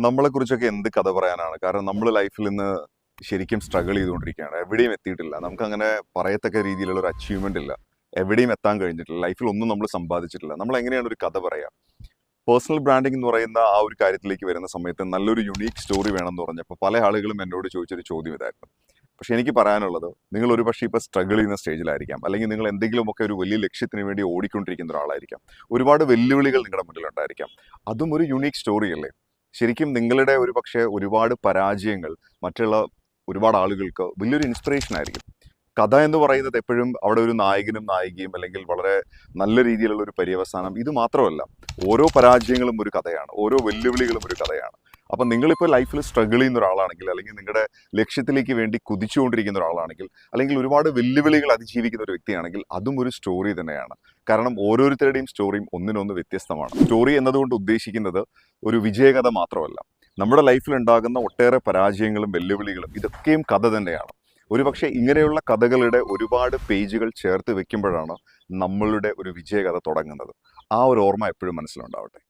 നമ്മളെക്കുറിച്ചൊക്കെ എന്ത് കഥ പറയാനാണ്? കാരണം നമ്മൾ ലൈഫിൽ ഇന്ന് ശരിക്കും സ്ട്രഗിൾ ചെയ്തുകൊണ്ടിരിക്കുകയാണ്. എവിടെയും എത്തിയിട്ടില്ല. നമുക്ക് അങ്ങനെ പറയത്തക്ക രീതിയിലുള്ള ഒരു അച്ചീവ്മെന്റ് ഇല്ല. എവിടെയും എത്താൻ കഴിഞ്ഞിട്ടില്ല. ലൈഫിൽ ഒന്നും നമ്മൾ സമ്പാദിച്ചിട്ടില്ല. നമ്മൾ എങ്ങനെയാണ് ഒരു കഥ പറയാം? പേഴ്സണൽ ബ്രാൻഡിംഗ് എന്ന് പറയുന്ന ആ ഒരു കാര്യത്തിലേക്ക് വരുന്ന സമയത്ത് നല്ലൊരു യുണീക്ക് സ്റ്റോറി വേണം എന്ന് പറഞ്ഞപ്പോൾ പല ആളുകളും എന്നോട് ചോദിച്ചൊരു ചോദ്യം ഇതായിരുന്നു. പക്ഷെ എനിക്ക് പറയാനുള്ളത് നിങ്ങൾ ഒരു പക്ഷേ ഇപ്പോൾ സ്ട്രഗിൾ ചെയ്യുന്ന സ്റ്റേജിലായിരിക്കാം അല്ലെങ്കിൽ നിങ്ങൾ എന്തെങ്കിലുമൊക്കെ ഒരു വലിയ ലക്ഷ്യത്തിന് വേണ്ടി ഓടിക്കൊണ്ടിരിക്കുന്ന ഒരാളായിരിക്കാം. ഒരുപാട് വെല്ലുവിളികൾ നിങ്ങളുടെ മുന്നിലുണ്ടായിരിക്കാം. അതും ഒരു യുണീക്ക് സ്റ്റോറി അല്ലേ? ശരിക്കും നിങ്ങളുടെ ഒരു പക്ഷേ ഒരുപാട് പരാജയങ്ങൾ മറ്റുള്ള ഒരുപാട് ആളുകൾക്ക് വലിയൊരു ഇൻസ്പിറേഷൻ ആയിരിക്കും. കഥ എന്ന് പറയുന്നത് എപ്പോഴും അവിടെ ഒരു നായകനും നായികയും അല്ലെങ്കിൽ വളരെ നല്ല രീതിയിലുള്ള ഒരു പര്യവസാനം ഇത് മാത്രമല്ല. ഓരോ പരാജയങ്ങളും ഒരു കഥയാണ്. ഓരോ വെല്ലുവിളികളും ഒരു കഥയാണ്. അപ്പം നിങ്ങളിപ്പോൾ ലൈഫിൽ സ്ട്രഗിൾ ചെയ്യുന്ന ഒരാളാണെങ്കിൽ അല്ലെങ്കിൽ നിങ്ങളുടെ ലക്ഷ്യത്തിലേക്ക് വേണ്ടി കുതിച്ചുകൊണ്ടിരിക്കുന്ന ഒരാളാണെങ്കിൽ അല്ലെങ്കിൽ ഒരുപാട് വെല്ലുവിളികൾ അതിജീവിക്കുന്ന ഒരു വ്യക്തിയാണെങ്കിൽ അതും ഒരു സ്റ്റോറി തന്നെയാണ്. കാരണം ഓരോരുത്തരുടെയും സ്റ്റോറിയും ഒന്നിനൊന്ന് വ്യത്യസ്തമാണ്. സ്റ്റോറി എന്നതുകൊണ്ട് ഉദ്ദേശിക്കുന്നത് ഒരു വിജയകഥ മാത്രമല്ല. നമ്മുടെ ലൈഫിൽ ഉണ്ടാകുന്ന ഒട്ടേറെ പരാജയങ്ങളും വെല്ലുവിളികളും ഇതൊക്കെയും കഥ തന്നെയാണ്. ഒരുപക്ഷെ ഇങ്ങനെയുള്ള കഥകളുടെ ഒരുപാട് പേജുകൾ ചേർത്ത് വെക്കുമ്പോഴാണ് നമ്മളുടെ ഒരു വിജയകഥ തുടങ്ങുന്നത്. ആ ഒരു ഓർമ്മ എപ്പോഴും മനസ്സിലുണ്ടാവട്ടെ.